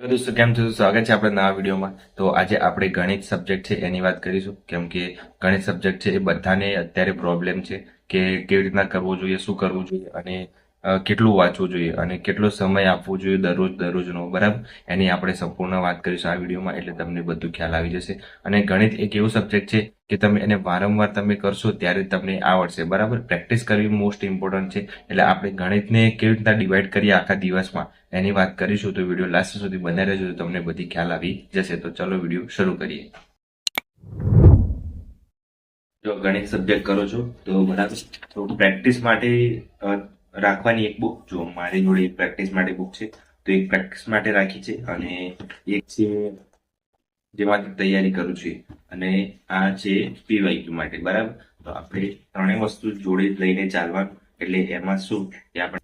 દોસ્તો, કેમ છો? સ્વાગત છે આપણે નવા વિડીયોમાં. તો આજે આપણે ગણિત સબ્જેક્ટ છે એની વાત કરીશું. કેમ કે ગણિત સબ્જેક્ટ છે એ બધાને અત્યારે પ્રોબ્લેમ છે કે કેવી રીતના કરવું જોઈએ, શું કરવું જોઈએ અને કેટલું વાંચવું જોઈએ અને કેટલો સમય આપવો જોઈએ દરરોજ દરરોજનો, બરાબર? એની આપણે સંપૂર્ણ વાત કરીશું આ વિડીયોમાં, એટલે તમને બધું ખ્યાલ આવી જશે. અને ગણિત એક એવું સબ્જેક્ટ છે કે તમે એને વારંવાર તમે કરશો ત્યારે તમને આવડશે, બરાબર? પ્રેક્ટિસ કરવી મોસ્ટ ઇમ્પોર્ટન્ટ છે. એટલે આપણે ગણિતને કેવી રીતના ડિવાઈડ કરીએ આખા દિવસમાં? એની વાત કરીશું તો વીડિયો લાસ્ટ સુધી બને રહેજો તો તમને બધી ખ્યાલ આવી જશે. તો ચલો વીડિયો શરૂ કરીએ. જો ગણિત સબ્જેક્ટ કરો છો, તો બરાબર. તો પ્રેક્ટિસ માટે રાખવાની એક બુક જો મારી જોડે એક પ્રેક્ટિસ માટે બુક છે, તો એક પ્રેક્ટિસ માટે રાખી છે અને એક છે જેમાંથી તૈયારી કરું છું. અને આ છે પીવાયક્યુ માટે, બરાબર? તો આપણે ત્રણેય વસ્તુ જોડે લઈને ચાલવાનું, એટલે એમાં શું કે આપણે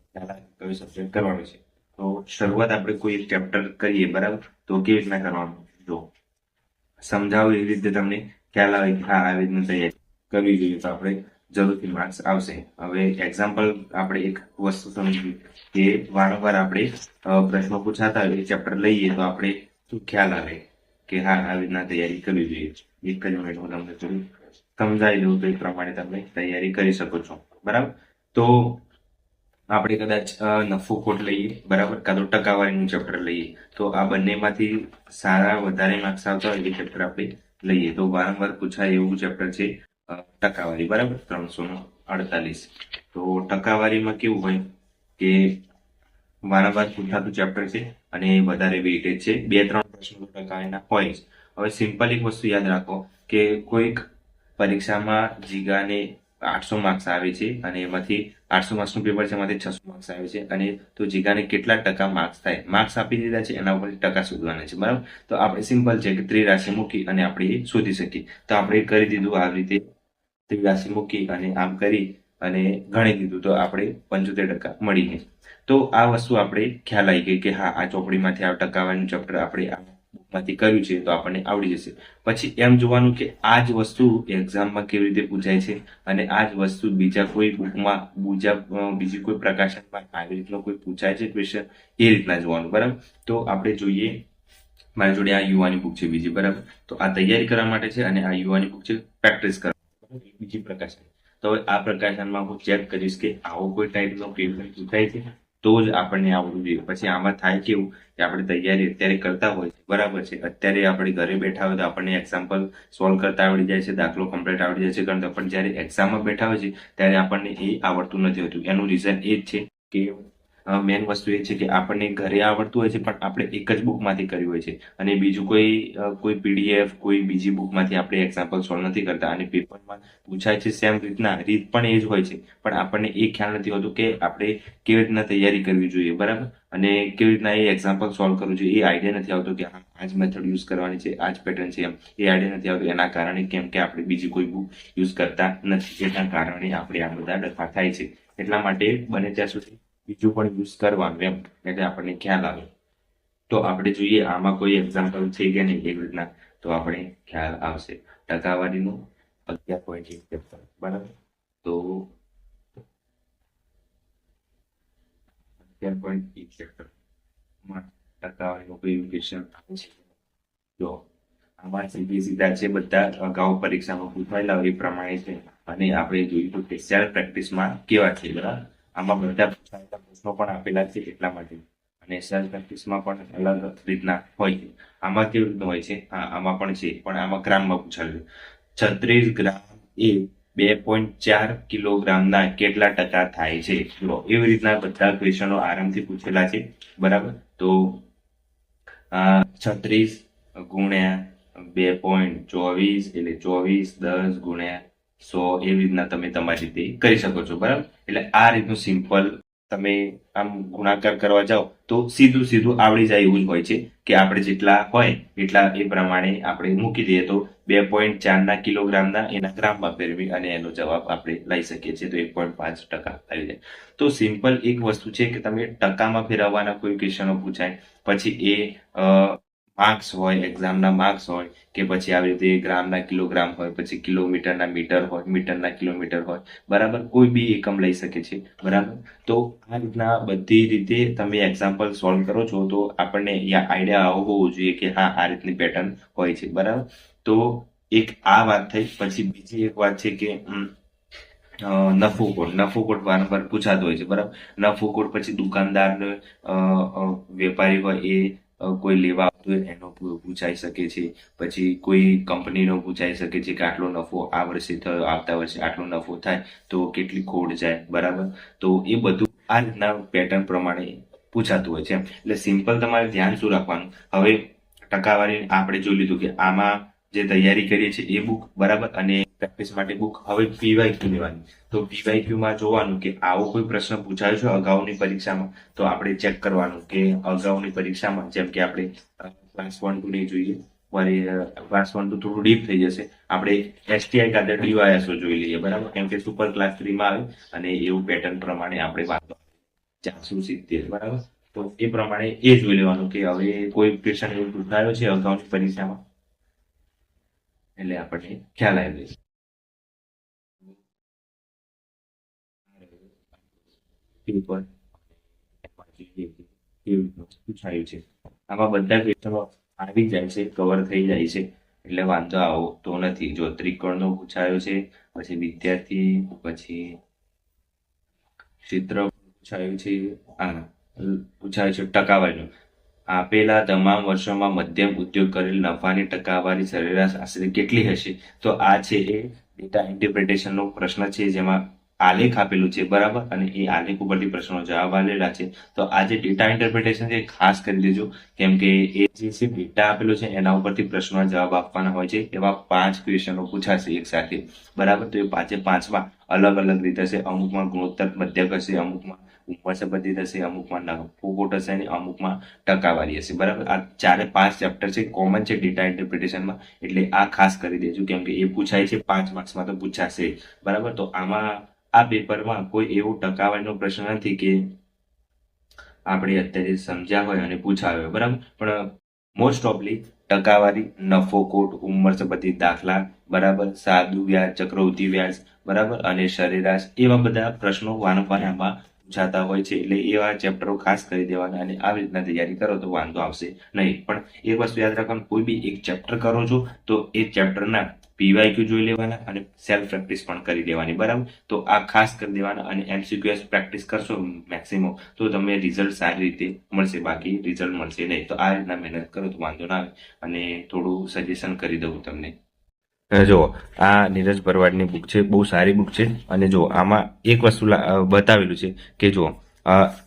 કયો સબ્જેક્ટ કરવાનો છે? તો શરૂઆત આપણે કોઈ એક ચેપ્ટર કરીએ, બરાબર? તો કેવી રીતના કરવાનું? જો સમજાવું એવી રીતે તમને ખ્યાલ આવે કે હા આવી રીતના તૈયારી કરવી જોઈએ, તો આપણે જરૂરથી માર્ક્સ આવશે. હવે એક્ઝામ્પલ આપણે એક વસ્તુ સમજીએ કે વારંવાર આપણે પ્રશ્નો પૂછાતા હોય, એ ચેપ્ટર લઈએ તો આપણે શું ખ્યાલ આવે? કે હા, આવી રીતના તૈયારી કરવી જોઈએ. એક જ મિનિટ હું તમને થોડું સમજાવી દઉં તો એ પ્રમાણે તમે તૈયારી કરી શકો છો. બરાબર? તો આપણે કદાચ નફો ખોટ લઈએ, બરાબર? કાં તો ટકાવારીનું ચેપ્ટર લઈએ. તો આ બંનેમાંથી સારા વધારે માર્ક્સ આવતા હોય એ ચેપ્ટર આપણે લઈએ. તો વારંવાર પૂછાય એવું ચેપ્ટર છે ટકાવારી, બરાબર? ત્રણસો અડતાલીસ. તો ટકાવારીમાં કેવું હોય કે વારંવાર પૂછાતું ચેપ્ટર છે અને વધારે વેઇટેજ છે. બે, ત્રણ પ્રશ્નો એના હોય જ. હવે સિમ્પલ એક વસ્તુ યાદ રાખો કે કોઈક પરીક્ષામાં જીગાને આઠસો માર્ક્સ આવે છે અને એમાંથી આઠસો માર્ક્સનું પેપર છે, એમાંથી છસો માર્ક્સ આવે છે અને તો જીગાને કેટલા ટકા માર્ક્સ થાય? માર્ક્સ આપી દીધા છે, એના ઉપર ટકા શોધવાના છે, બરાબર? તો આપણે સિમ્પલ છે કે ત્રિરાશી મૂકી અને આપણે એ શોધી શકીએ. તો આપણે કરી દીધું, આવી રીતે ત્રિરાશી મૂકી અને આમ કરી અને ગણી દીધું, તો આપણે પંચોતેર ટકા મળી ગઈ. તો આ વસ્તુ આપણે ખ્યાલ આવી ગઈ કે હા, આ ચોપડીમાંથી આ ટકાવાનું ચેપ્ટર આપણે bookમાંથી કર્યું છે, તો આપણને આવડી જશે. પછી એમ જોવાનું કે આ જ વસ્તુ એક્ઝામમાં કેવી રીતે પૂછાય છે અને આ જ વસ્તુ બીજા કોઈ બુકમાં, બીજા બીજી કોઈ પ્રકાશનમાં આવી રીતનો કોઈ પૂછાય છે ક્વેશ્ચન એ રીતના જોવાનું, બરાબર? તો આપણે જોઈએ, મારી જોડે આ યુવાની બુક છે બીજી, બરાબર? તો આ તૈયારી કરવા માટે છે અને આ યુવાની બુક છે, પ્રેક્ટિસ કરવા. બીજી પ્રકાશન તો આ પ્રકાશનમાં હું ચેક કરીશ કે આવો કોઈ ટાઈપનો પેપર થાય છે, તો જ આપણને આવડવું જોઈએ. પછી આમાં થાય કેવું કે આપણે તૈયારી અત્યારે કરતા હોય બરાબર છે. અત્યારે આપણે ઘરે બેઠા હોય તો આપણને એક્ઝામ્પલ સોલ્વ કરતા આવડી જાય છે, દાખલો કમ્પ્લીટ આવડી જાય છે. પરંતુ પણ જ્યારે એક્ઝામમાં બેઠા હોય છે, ત્યારે આપણને એ આવડતું નથી હોતું. એનું રીઝન એ જ છે કે મેન વસ્તુ એ છે કે આપણને ઘરે આવડતું હોય છે, પણ આપણે એક જ બુકમાંથી કર્યું હોય છે. અને બીજું કોઈ કોઈ પીડીએફ કોઈ બીજી બુકમાંથી આપણે એક્ઝામ્પલ સોલ્વ નથી કરતા. અને પેપરમાં પૂછાય છે સેમ રીતના, રીત પણ એ જ હોય છે. પણ આપણને એ ખ્યાલ નથી હોતું કે આપણે કેવી રીતના તૈયારી કરવી જોઈએ, બરાબર? અને કેવી રીતના એ એક્ઝામ્પલ સોલ્વ કરવું જોઈએ, એ આઈડિયા નથી આવતો કે હા, આ જ મેથડ યુઝ કરવાની છે, આ જ પેટર્ન છે એમ. એ આઈડિયા નથી આવતો. એના કારણે કેમ કે આપણે બીજી કોઈ બુક યુઝ કરતા નથી. એના કારણે આપણે આ બધા ડખા થાય છે. એટલા માટે બને ત્યાં સુધી બીજું પણ યુઝ કરવાનું એમ, એટલે આપણને ખ્યાલ આવે. તો આપણે જોઈએ આમાં કોઈ એક્ઝામ્પલ છે કે નહીં એવી રીતના, તો આપણે ખ્યાલ આવશે. ટકાવારીનું અગિયાર પોઈન્ટ એક ચેપ્ટર બરાબર? તો અગિયાર પોઈન્ટ એક ચેપ્ટર ટકાવારીનું છે? જો આમાં સીધી છે બધા અગાઉ પરીક્ષામાં પૂછાયેલા એ પ્રમાણે છે. અને આપણે જોયું કે સેલ્ફ પ્રેક્ટિસમાં કેવા છે, બરાબર? આમાં બધા પ્રશ્નો પણ આપેલા છે એટલા માટે. અને સેલ્ફ પ્રેક્ટિસમાં પણ અલગ રીતના હોય છે. આમાં કેવી રીતનું હોય છે? હા, આમાં પણ છે, પણ આમાં ગ્રામમાં પૂછાયેલું છત્રીસ ગ્રામ એ બે પોઈન્ટ ચાર કિલોગ્રામના કેટલા ટકા થાય છે? એવી રીતના બધા ક્વેશ્ચનો આરામથી પૂછેલા છે. બરાબર? તો છત્રીસ ગુણ્યા બે પોઈન્ટ ચોવીસ એટલે ચોવીસ દસ ગુણ્યા સો એવી રીતના તમે તમારી રીતે કરી શકો છો, બરાબર? એટલે આ રીતનું સિમ્પલ તમે આમ ગુણાકાર કરવા જાઓ તો સીધું સીધું આવડી જાય એવું જ હોય છે કે આપણે જેટલા હોય એટલા એ પ્રમાણે આપણે મૂકી દઈએ. તો બે પોઈન્ટ ચારના કિલોગ્રામના એના ગ્રામમાં ફેરવી અને એનો જવાબ આપણે લઈ શકીએ છીએ. તો એક પોઈન્ટ પાંચ ટકા આવી જાય. તો સિમ્પલ એક વસ્તુ છે કે તમે ટકામાં ફેરવવાના કોઈ ક્વેશ્ચનો પૂછાય, પછી એ માર્ક્સ હોય એક્ઝામના માર્ક્સ હોય કે પછી આવી રીતે ગ્રામના કિલોગ્રામ હોય પછી કિલોમીટરના મીટર હોય મીટરના કિલોમીટર હોય બરાબર? કોઈ બી એકમ લઈ શકે છે બરાબર? તો આ રીતના બધી રીતે તમે એક્ઝામ્પલ સોલ્વ કરો છો તો આપણને આઈડિયા આવો હોવો જોઈએ કે હા આ રીતની પેટર્ન હોય છે બરાબર? તો એક આ વાત થઈ પછી બીજી એક વાત છે કે નફો કોડ નફો કોડ વારંવાર પૂછાતો હોય છે બરાબર? નફો કોડ પછી અ, વેપારી હોય એ કોઈ લેવા આવતું હોય એનો પૂછાઈ શકે છે. પછી કોઈ કંપનીનો પૂછાઈ શકે છે કે આટલો નફો આ વર્ષે થયો, આવતા વર્ષે આટલો નફો થાય, તો કેટલી ખોટ જાય, બરાબર? તો એ બધું આ રીતના પેટર્ન પ્રમાણે પૂછાતું હોય છે. એટલે સિમ્પલ તમારે ધ્યાન શું રાખવાનું? હવે ટકાવારી આપણે જોઈ લીધું કે આમાં જે તૈયારી કરીએ છીએ એ બુક, બરાબર? અને પ્રેક્ટિસ માટે બુક હવે પીવાયક્યુ લેવાની. તો પીવાયક્યુમાં જોવાનું કે આવો કોઈ પ્રશ્ન પૂછાયો છે અગાઉની પરીક્ષામાં? તો આપણે ચેક કરવાનું કે અગાઉની પરીક્ષામાં જેમ કે આપણે ક્લાસ વન ટુ નહીં જોઈએ, મારી ક્લાસ વન ટુ થોડું ડીપ થઈ જશે. આપણે એસટીઆઈ કાતે ડીવાયએસઓ જોઈ લઈએ, બરાબર? કેમ કે સુપર ક્લાસ થ્રીમાં આવે અને એવું પેટર્ન પ્રમાણે આપણે વાત ચારસો સિત્તેર બરાબર? તો એ પ્રમાણે એ જોઈ લેવાનું કે હવે કોઈ ક્વેશ્ચન એવું પૂછાયો છે અગાઉની પરીક્ષામાં? એટલે આપણને ખ્યાલ આવી જાય. રીતનું પૂછાયું છે. આમાં બધા ક્વેશ્ચનો આવી જાય છે કવર થઈ જાય છે, એટલે વાંધો આવતો નથી. જો ત્રિકોણનો પૂછાયો છે, પછી વિદ્યાર્થી, પછી ચિત્ર પૂછાયું છે, આ પૂછાયું છે ટકાવારીનું. આપેલા તમામ વર્ષોમાં મધ્યમ ઉદ્યોગ કરેલ નફાની ટકાવારી સરેરાશ આશરે કેટલી હશે? તો આ છે એ ડેટા ઇન્ટરપ્રિટેશનનો પ્રશ્ન છે, જેમાં આલેખ આપેલું છે, બરાબર? અને એ આલેખ ઉપરથી પ્રશ્નો જવાબ આલેલા છે. તો આ જે ડેટા ઇન્ટરપ્રિટેશન છે ખાસ કરી દેજો કેમ કે એ જે છે ડેટા આપેલો છે, એના ઉપરથી પ્રશ્નોના જવાબ આપવાના હોય છે. એવા પાંચ ક્વેશ્ચનો પૂછાશે એક સાથે. બરાબર? તો એ પાંચે પાંચમાં અલગ અલગ રીતે હશે. અમુકમાં ગુણોત્તર મધ્યક હશે, અમુકમાં ઉંમર સંબંધિત હશે, અમુકમાં નફો ખોટ હશે, અને અમુકમાં ટકાવારી હશે. બરાબર? આ ચારે પાંચ ચેપ્ટર છે કોમન છે ડેટા ઇન્ટરપ્રિટેશનમાં એટલે આ ખાસ કરી દેજો. કેમ કે એ પૂછાય છે, પાંચ માર્ક્સમાં તો પૂછાશે. બરાબર? તો આમાં આ પેપરમાં કોઈ એવો ટકાવારીનો પ્રશ્ન નથી કે આપણે અત્યારે સમજ્યા હોય અને પૂછાયો હોય, બરાબર? પણ મોસ્ટ ઓફલી ટકાવારી, નફો કોટ ઉંમર સંબંધિત દાખલા, બરાબર? સાદું વ્યાજ, ચક્રવૃદ્ધિ વ્યાજ, બરાબર? અને સરેરાશ એવા બધા પ્રશ્નો વારંવાર આમાં પૂછાતા હોય છે, એટલે એવા ચેપ્ટરો ખાસ કરી દેવાના અને આવી રીતના તૈયારી કરો તો વાંધો આવશે નહીં. પણ એક વસ્તુ યાદ રાખવાનું, કોઈ બી એક ચેપ્ટર કરો છો, તો એ ચેપ્ટરના પીવાયક્યુ જોઈ લેવાના અને સેલ્ફ પ્રેક્ટિસ પણ કરી લેવાની બરાબર? તો આ ખાસ કરી દેવાના અને એમસીક્યુએસ પ્રેક્ટિસ કરશો મેક્સિમમ તો તમને રિઝલ્ટ સારી રીતે મળશે, બાકી રિઝલ્ટ મળશે નહીં. તો આ રીતના મહેનત કરો, તો વાંધો ના આવે. અને થોડું સજેશન કરી દઉં તમને. જો આ નીરજ ભરવાડની બુક છે, બહુ સારી બુક છે. અને જો આમાં એક વસ્તુ બતાવેલું છે કે જો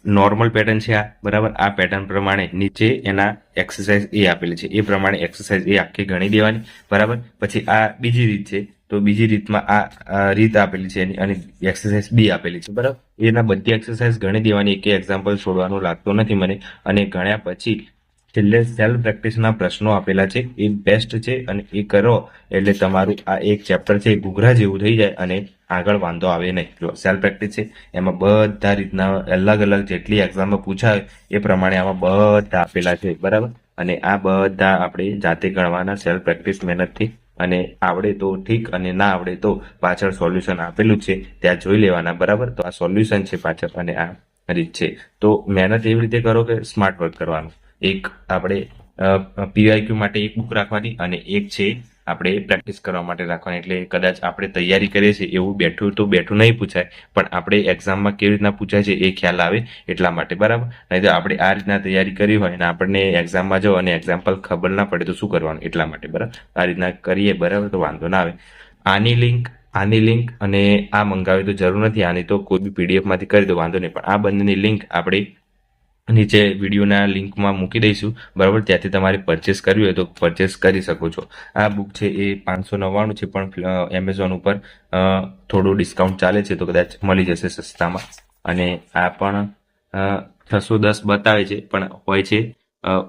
નોર્મલ પેટર્ન છે આ બરાબર? આ પેટર્ન પ્રમાણે નીચે એના એક્સરસાઇઝ એ આપેલી છે. એ પ્રમાણે એક્સરસાઇઝ એ આખી ગણી દેવાની બરાબર? પછી આ બીજી રીત છે તો બીજી રીતમાં આ રીત આપેલી છે એની અને એક્સરસાઇઝ બી આપેલી છે. બરાબર. એના બધી એક્સરસાઇઝ ગણી દેવાની. એક એક્ઝામ્પલ છોડવાનું લાગતો નથી મને. અને ગણ્યા પછી છેલ્લે સેલ્ફ પ્રેક્ટિસના પ્રશ્નો આપેલા છે. એ બેસ્ટ છે અને એ કરો. એટલે તમારું આ એક ચેપ્ટર છે એ ઘૂઘરા જેવું થઈ જાય અને આગળ વાંધો આવે નહીં. જો સેલ્ફ પ્રેક્ટિસ છે, એમાં બધા રીતના અલગ અલગ જેટલી એક્ઝામમાં પૂછાય, એ પ્રમાણે આમાં બધા આપેલા છે, બરાબર? અને આ બધા આપણે જાતે ગણવાના સેલ્ફ પ્રેક્ટિસ મહેનતથી. અને આવડે તો ઠીક અને ના આવડે તો પાછળ સોલ્યુશન આપેલું છે, ત્યાં જોઈ લેવાના, બરાબર? તો આ સોલ્યુશન છે પાછળ અને આ રીત છે. તો મહેનત એવી રીતે કરો કે સ્માર્ટ વર્ક કરવાનું. એક આપણે પીઆઈક્યુ માટે એક બુક રાખવાની અને એક છે આપણે પ્રેક્ટિસ કરવા માટે રાખવાની. એટલે કદાચ આપણે તૈયારી કરીએ છીએ, એવું બેઠું તો બેઠું નહીં પૂછાય, પણ આપણે એક્ઝામમાં કેવી રીતના પૂછાય છે એ ખ્યાલ આવે એટલા માટે, બરાબર? નહીં તો આપણે આ રીતના તૈયારી કરી હોય અને આપણને એક્ઝામમાં જાઓ અને એક્ઝામ્પલ ખબર ના પડે તો શું કરવાનું, એટલા માટે, બરાબર? આ રીતના કરીએ, બરાબર? તો વાંધો ના આવે. આની લિંક આની લિંક અને આ મંગાવી તો જરૂર નથી, આની તો કોઈ બી પીડીએફમાંથી કરી દો, વાંધો નહીં. પણ આ બંનેની લિંક આપણે નીચે વિડીયોના લિંકમાં મૂકી દઈશું, બરાબર? ત્યાંથી તમારે પરચેસ કરવી હોય તો પરચેસ કરી શકો છો. આ બુક છે એ પાંચસો નવ્વાણું છે, પણ એમેઝોન ઉપર થોડું ડિસ્કાઉન્ટ ચાલે છે, તો કદાચ મળી જશે સસ્તામાં. અને આ પણ છસો દસ બતાવે છે, પણ હોય છે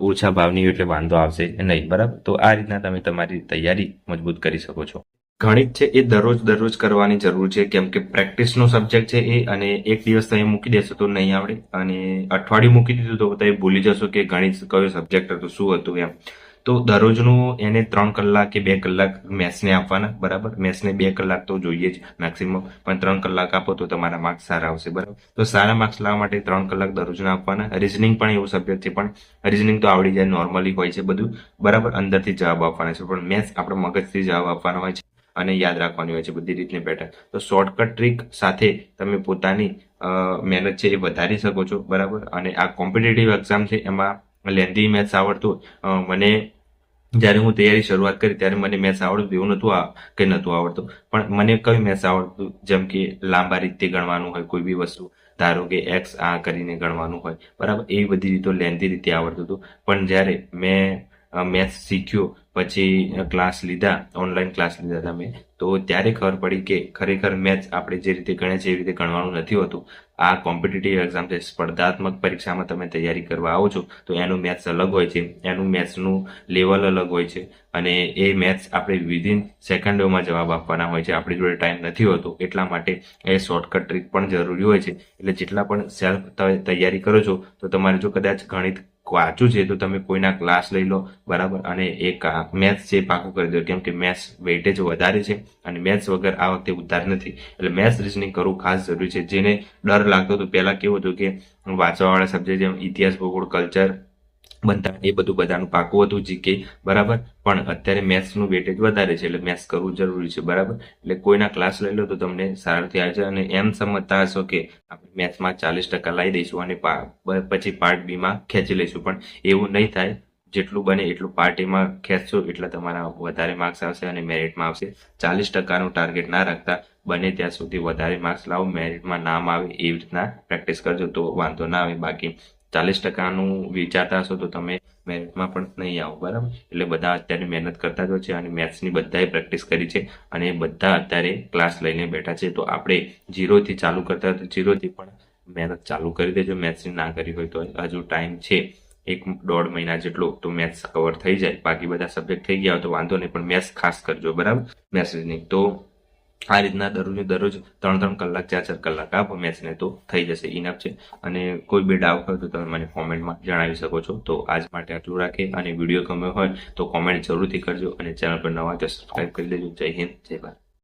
ઓછા ભાવની, એટલે વાંધો આવશે નહીં, બરાબર? તો આ રીતના તમે તમારી તૈયારી મજબૂત કરી શકો છો. ગણિત છે એ દરરોજ દરરોજ કરવાની જરૂર છે, કેમ કે પ્રેક્ટિસનો સબ્જેક્ટ છે એ, અને એક દિવસ તમે મૂકી દેશો તો નહીં આવડે. અને અઠવાડિયું મૂકી દીધું તો તમે ભૂલી જશો કે ગણિત કયો સબ્જેક્ટ હતો, શું હતું એમ. તો દરરોજનું એને ત્રણ કલાક કે બે કલાક મેથ્સને આપવાના, બરાબર? મેથ્સને બે કલાક તો જોઈએ જ મેક્સિમમ પણ ત્રણ કલાક આપો તો તમારા માર્ક્સ સારા આવશે, બરાબર? તો સારા માર્ક્સ લાવવા માટે ત્રણ કલાક દરરોજના આપવાના. રિઝનિંગ પણ એવું સબ્જેક્ટ છે, પણ રિઝનિંગ તો આવડી જાય નોર્મલી હોય છે બધું, બરાબર? અંદરથી જવાબ આપવાના છે, પણ મેથ્સ આપણે મગજથી જવાબ આપવાના હોય છે. અને યાદ રાખવાની હોય છે બધી રીતની પેટર્ન તો શોર્ટકટ ટ્રીક સાથે તમે પોતાની મહેનત છે એ વધારી શકો છો, બરાબર? અને આ કોમ્પિટેટિવ એક્ઝામ છે એમાં લેન્ધી મેથ્સ આવડતું મને જ્યારે હું તૈયારી શરૂઆત કરી ત્યારે મને મેથ્સ આવડતું એવું નહોતું કે નહોતું આવડતું. પણ મને કયું મેથ્સ આવડતું? જેમ કે લાંબા રીતે ગણવાનું હોય, કોઈ બી વસ્તુ. ધારો કે એક્સ આ કરીને ગણવાનું હોય. બરાબર? એવી બધી રીતો લેન્ધી રીતે આવડતું હતું. પણ જ્યારે મેં મેથ્સ શીખ્યો પછી ક્લાસ લીધા ઓનલાઈન ક્લાસ લીધા હતા મેં તો ત્યારે ખબર પડી કે ખરેખર મેથ્સ આપણે જે રીતે ગણે છે એ રીતે ગણવાનું નથી હોતું. આ કોમ્પિટિટિવ એક્ઝામ છે, સ્પર્ધાત્મક પરીક્ષામાં તમે તૈયારી કરવા આવો છો, તો એનું મેથ્સ અલગ હોય છે. એનું મેથ્સનું લેવલ અલગ હોય છે અને એ મેથ્સ આપણે વિધિન સેકન્ડોમાં જવાબ આપવાના હોય છે. આપણી જોડે ટાઈમ નથી હોતો. એટલા માટે એ શોર્ટકટ ટ્રીક પણ જરૂરી હોય છે. એટલે જેટલા પણ સેલ્ફ તૈયારી કરો છો, તો તમારે જો કદાચ ગણિત વાંચવું છે તો તમે કોઈના ક્લાસ લઈ લો, બરાબર? અને એક મેથ્સ છે પાકું કરી દો, કેમ કે મેથ્સ વેટેજ વધારે છે અને મેથ્સ વગર આ વખતે ઉતાર નથી. એટલે મેથ્સ રિઝનિંગ કરવું ખાસ જરૂરી છે. જેને ડર લાગતો હતો પહેલાં કેવું હતું કે વાંચવાવાળા સબ્જેક્ટ જેમ ઇતિહાસ, ભૂગોળ કલ્ચર બનતા એ બધું બધાનું પાકું હતું જીકે બરાબર, પણ અત્યારે મેથ્સનું વેટેજ વધારે છે એટલે મેથ્સ કરવું જરૂરી છે, બરાબર? એટલે કોઈના ક્લાસ લઈ લો તો તમને સારાથી આવશે અને એમ સમજતા હશો કે આપણે મેથ્સમાં ચાલીસ ટકા લાવી દઈશું અને પછી પાર્ટ બીમાં ખેંચી લઈશું, પણ એવું નહીં થાય. જેટલું બને એટલું પાર્ટ એમાં ખેંચશો, એટલા તમારા વધારે માર્ક્સ આવશે અને મેરિટમાં આવશે. ચાલીસ ટકાનું ટાર્ગેટ ના રાખતા બને ત્યાં સુધી વધારે માર્ક્સ લાવો મેરિટમાં નામ આવે એવી રીતના પ્રેક્ટિસ કરજો, તો વાંધો ના આવે. બાકી ચાલીસ ટકાનું વિચારતા હશો તો તમે મેરિટમાં પણ નહીં આવો, બરાબર? એટલે બધા અત્યારે મહેનત કરતા જ છે અને મેથ્સની બધાએ પ્રેક્ટિસ કરી છે અને બધા અત્યારે ક્લાસ લઈને બેઠા છે. તો આપણે જીરોથી ચાલુ કરતા તો જીરોથી પણ મહેનત ચાલુ કરી દેજો. મેથ્સની ના કરી હોય તો હજુ ટાઈમ છે એક દોઢ મહિના જેટલો તો મેથ્સ કવર થઈ જાય. બાકી બધા સબ્જેક્ટ થઈ ગયા હોય તો વાંધો નહીં, પણ મેથ્સ ખાસ કરજો, બરાબર? મેથ્સ તો આ રીતના દરરોજ દરરોજ ત્રણ ત્રણ કલાક, ચાર ચાર કલાક આપો મેથ્સને તો થઈ જશે ઇનફ છે. અને કોઈ બી ડાઉટ હોય તો તમે મને કોમેન્ટમાં જણાવી શકો છો. તો આજ માટે આટલું રાખે અને વીડિયો ગમ્યો હોય તો કોમેન્ટ જરૂરથી કરજો અને ચેનલ પર નવા તો સબસ્ક્રાઈબ કરી દેજો. જય હિન્દ, જય ભારત.